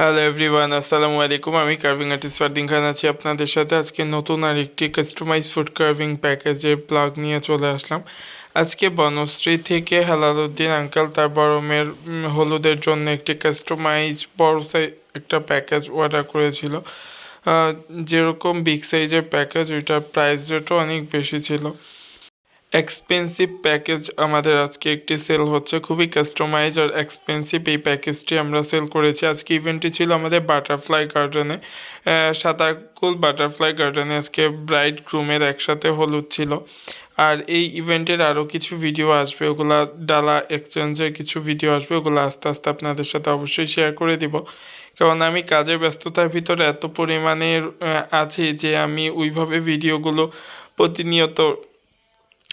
Hello everyone আসসালামু আলাইকুম আমি কার্ভিং আর্টিস্ট ফারদিন খান আছি আপনাদের সাথে। আজকে নতুন আর একটি কাস্টমাইজ ফুড কার্ভিং প্যাকেজের প্লাগ নিয়ে চলে আসলাম। আজকে বনশ্রী থেকে হেলালুদ্দিন আঙ্কাল তার বড় মেয়ের হলুদের জন্য একটি কাস্টমাইজ বড় সাইজ একটা প্যাকেজ অর্ডার করেছিল। যেরকম বিগ সাইজের প্যাকেজ ওইটার প্রাইস রেটও অনেক বেশি ছিল। এক্সপেন্সিভ প্যাকেজ আমাদের আজকে একটি সেল হচ্ছে, খুবই কাস্টমাইজ আর এক্সপেন্সিভ এই প্যাকেজটি আমরা সেল করেছি। আজকে ইভেন্টটি ছিল আমাদের বাটারফ্লাই গার্ডেনে সাতারকুল বাটারফ্লাই গার্ডেনে আজকে ব্রাইড গ্রুমের একসাথে হলুদ ছিল। আর এই ইভেন্টের আরও কিছু ভিডিও আসবে, ওগুলা ডালা এক্সচেঞ্জের কিছু ভিডিও আসবে, ওগুলো আস্তে আস্তে আপনাদের সাথে অবশ্যই শেয়ার করে দিব। কারণ আমি কাজের ব্যস্ততার ভিতরে এত পরিমাণে আছি যে আমি ওইভাবে ভিডিওগুলো প্রতিনিয়ত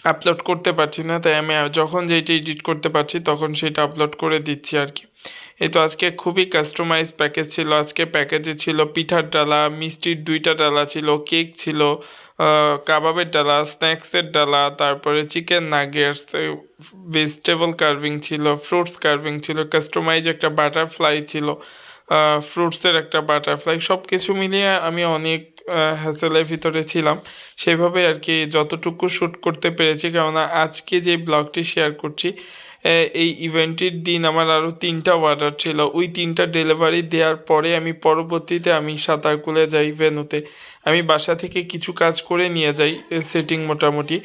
আপলোড করতে পারছি না, তাই আমি যখন যেটা এডিট করতে পারছি, তখন সেটা আপলোড করে দিচ্ছি আর কি। এই তো আজকে খুবই কাস্টমাইজ প্যাকেজ ছিল। আজকে প্যাকেজে ছিল পিঠার ডালা, মিষ্টির দুইটা ডালা ছিল কেক ছিল কাবাবের ডালা স্ন্যাক্সের ডালা, তারপরে চিকেন নাগেটস ভেজিটেবল কার্ভিং ছিল ফ্রুটস কার্ভিং ছিল কাস্টমাইজ একটা বাটারফ্লাই ছিল ফ্রুটসের একটা বাটারফ্লাই সব কিছু মিলিয়ে আমি অনেক হ্যাসেলের ভিতরে ছিলাম সেইভাবে আর কি যতটুকু শ্যুট করতে পেরেছি। কেননা আজকে যে ব্লগটি শেয়ার করছি এই ইভেন্টের দিন আমার আরও তিনটা অর্ডার ছিল। ওই তিনটা ডেলিভারি দেওয়ার পরে আমি পরবর্তীতে আমি সাঁতারকুলে যাই ভেনুতে। আমি বাসা থেকে কিছু কাজ করে নিয়ে যাই সেটিং মোটামুটি।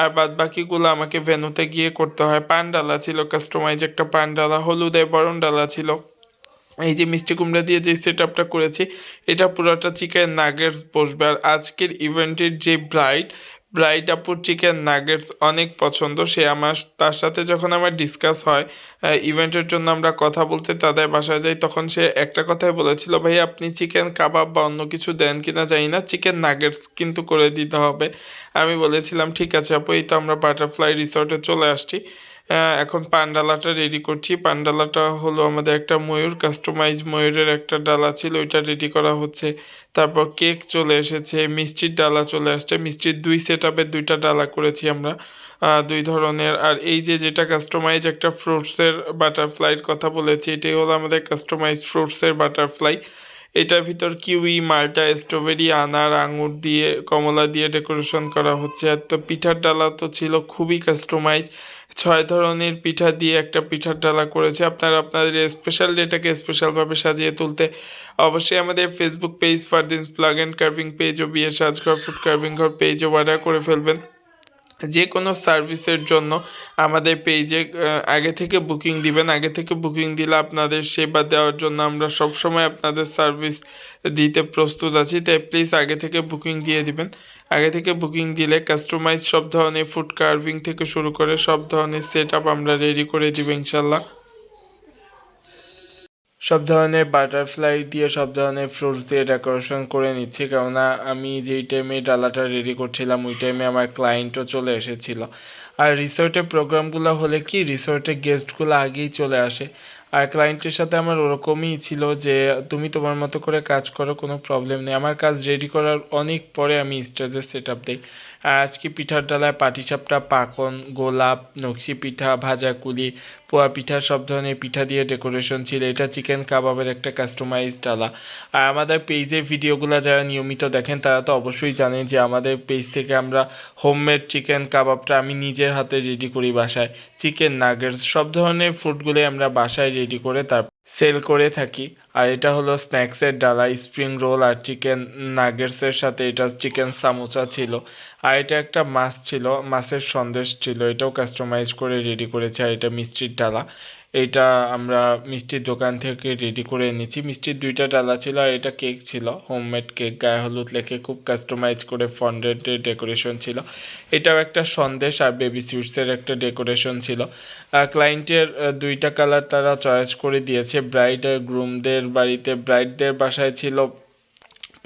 আর বাদ বাকিগুলো আমাকে ভেনুতে গিয়ে করতে হয়। পানডালা ছিল কাস্টমাইজ একটা পানডালা, হলুদে বরণ ডালা ছিল। এই যে মিষ্টি কুমড়া দিয়ে যে সেট আপটা করেছি, এটা পুরোটা চিকেন নাগেটস বসবে। আর আজকের ইভেন্টের যে ব্রাইড ব্রাইড আপুর চিকেন নাগেটস অনেক পছন্দ। সে আমার, তার সাথে যখন আমার ডিসকাস হয় ইভেন্টের জন্য আমরা কথা বলতে তাদের বাসায় যাই, তখন সে একটা কথাই বলেছিল, ভাই, আপনি চিকেন কাবাব বা অন্য কিছু দেন কিনা জানি না, চিকেন নাগেটস কিন্তু করে দিতে হবে। আমি বলেছিলাম, ঠিক আছে আপু, এই তো আমরা বাটারফ্লাই রিসর্টে চলে আসছি। এখন পান্ডালাটা রেডি করছি। পান্ডালাটা হলো আমাদের একটা ময়ূর কাস্টমাইজ ময়ূরের একটা ডালা ছিল, ওইটা রেডি করা হচ্ছে। তারপর কেক চলে এসেছে, মিষ্টির ডালা চলে আসছে। মিষ্টির দুই সেট আপের দুইটা ডালা করেছি আমরা দুই ধরনের। আর এই যে যেটা কাস্টমাইজ একটা ফ্রুটসের বাটারফ্লাইয়ের কথা বলেছি, এটাই হলো আমাদের কাস্টমাইজ ফ্রুটসের বাটারফ্লাই এটার ভিতর কিউই মাল্টা স্ট্রবেরি আনার, আঙুর দিয়ে, কমলা দিয়ে ডেকোরেশন করা হচ্ছে। আর তো পিঠার ডালা তো ছিল খুবই কাস্টমাইজ ছয় ধরনের পিঠা দিয়ে একটা পিঠার ডালা করেছে। আপনারা আপনাদের স্পেশাল ডেটাকে স্পেশালভাবে সাজিয়ে তুলতে অবশ্যই আমাদের Facebook page Fardin's plug and carving page O Sajghor food carving Ghor পেজে অর্ডার করে ফেলবেন। যে কোনো সার্ভিসের জন্য আমাদের পেজে আগে থেকে বুকিং দিবেন। আগে থেকে বুকিং দিলে আপনাদের সেবা দেওয়ার জন্য আমরা সবসময় আপনাদের সার্ভিস দিতে প্রস্তুত আছি। তাই প্লিজ আগে থেকে বুকিং দিয়ে দিবেন। আগে থেকে বুকিং দিলে কাস্টমাইজ সব ধরনের ফুড কার্ভিং থেকে শুরু করে সব ধরনের সেট আপ আমরা রেডি করে দিব ইনশাল্লাহ সব ধরনের বাটারফ্লাই দিয়ে সব ধরনের ফ্রুটস দিয়ে ডেকোরেশন করে নিচ্ছি, কেননা আমি যেই টাইমে ডালাটা রেডি করছিলাম, ওই টাইমে আমার ক্লায়েন্টও চলে এসেছিল। আর রিসোর্টের প্রোগ্রামগুলো হলে কি রিসোর্টে গেস্টগুলো আগেই চলে আসে? আর ক্লায়েন্টের সাথে আমার ওরকমই ছিল যে, তুমি তোমার মতো করে কাজ করো, কোনো প্রবলেম নেই। আমার কাজ রেডি করার অনেক পরে আমি স্টেজে সেট আপ দিই। আর আজকে পিঠার ডালায় পাটিসাপটা, পাকন, গোলাপ, নকশি পিঠা, ভাজা কুলি, পোয়া পিঠা, সব ধরনের পিঠা দিয়ে ডেকোরেশন ছিল। এটা চিকেন কাবাবের একটা কাস্টমাইজ ডালা। আর আমাদের পেজের ভিডিওগুলো যারা নিয়মিত দেখেন, তারা তো অবশ্যই জানেন যে আমাদের পেজ থেকে আমরা হোমমেড চিকেন কাবাবটা আমি নিজের হাতে রেডি করি বাসায়। চিকেন নাগেটস সব ধরনের ফুডগুলোই আমরা বাসায় রেডি করে তার সেল করে থাকি। আর এটা হলো স্ন্যাক্সের ডালা স্প্রিং রোল আর চিকেন নাগেটসের সাথে এটা চিকেন সামোসা ছিল। আর এটা একটা মাছ ছিল, মাছের সন্দেশ ছিল, এটাও কাস্টমাইজ করে রেডি করেছে। আর এটা মিষ্টির ডালা। এটা আমরা মিষ্টির দোকান থেকে রেডি করে এনেছি। মিষ্টির দুইটা ডালা ছিল আর এটা কেক ছিল। হোমমেড কেক গায়ে হলুদ লেখে খুব কাস্টমাইজ করে ফন্ডেন্টের ডেকোরেশন ছিল। এটাও একটা সন্দেশ আর বেবি সুইটসের একটা ডেকোরেশন ছিল। ক্লায়েন্টের দুইটা কালার তারা চয়েস করে দিয়েছে। ব্রাইড আর গ্রুমদের বাড়িতে ব্রাইডদের বাসায় ছিল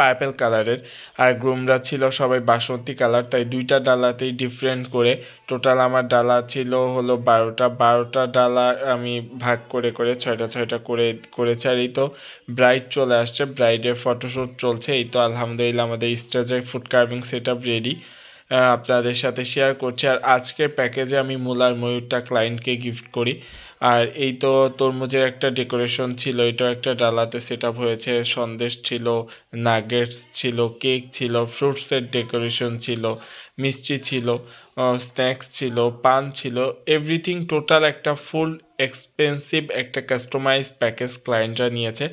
পার্পেল কালারের আর গ্রুমরা ছিল সবাই বাসন্তী কালার তাই দুইটা ডালাতেই ডিফারেন্ট করে টোটাল আমার ডালা ছিল হলো বারোটা বারোটা ডালা আমি ভাগ করে করে ছয়টা ছয়টা করে, করেছি আর এই তো ব্রাইড চলে আসছে ব্রাইডের ফটোশ্যুট চলছে, এই তো আলহামদুলিল্লাহ আমাদের স্টেজের food carving set up ready আপনাদের সাথে শেয়ার করছি। আর আজকের প্যাকেজে আমি মুলার ময়ূরটা ক্লায়েন্টকে গিফট করি। আর এই তো তরমুজের একটা ডেকোরেশন ছিল এটা একটা ডালাতে সেট আপ হয়েছে। সন্দেশ ছিল নাগেটস ছিল কেক ছিল ফ্রুটসের ডেকোরেশন ছিল, মিষ্টি ছিল স্ন্যাক্স ছিল, পান ছিল এভরিথিং টোটাল একটা ফুল এক্সপেন্সিভ একটা কাস্টমাইজ প্যাকেজ ক্লায়েন্টরা নিয়েছে।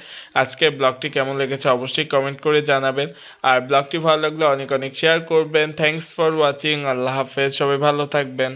আজকের ব্লগটি কেমন লেগেছে অবশ্যই কমেন্ট করে জানাবেন। আর ব্লগটি ভালো লাগলে অনেক অনেক শেয়ার করবেন। থ্যাঙ্কস ফর ওয়াচিং আল্লাহ হাফেজ। সবাই ভালো থাকবেন।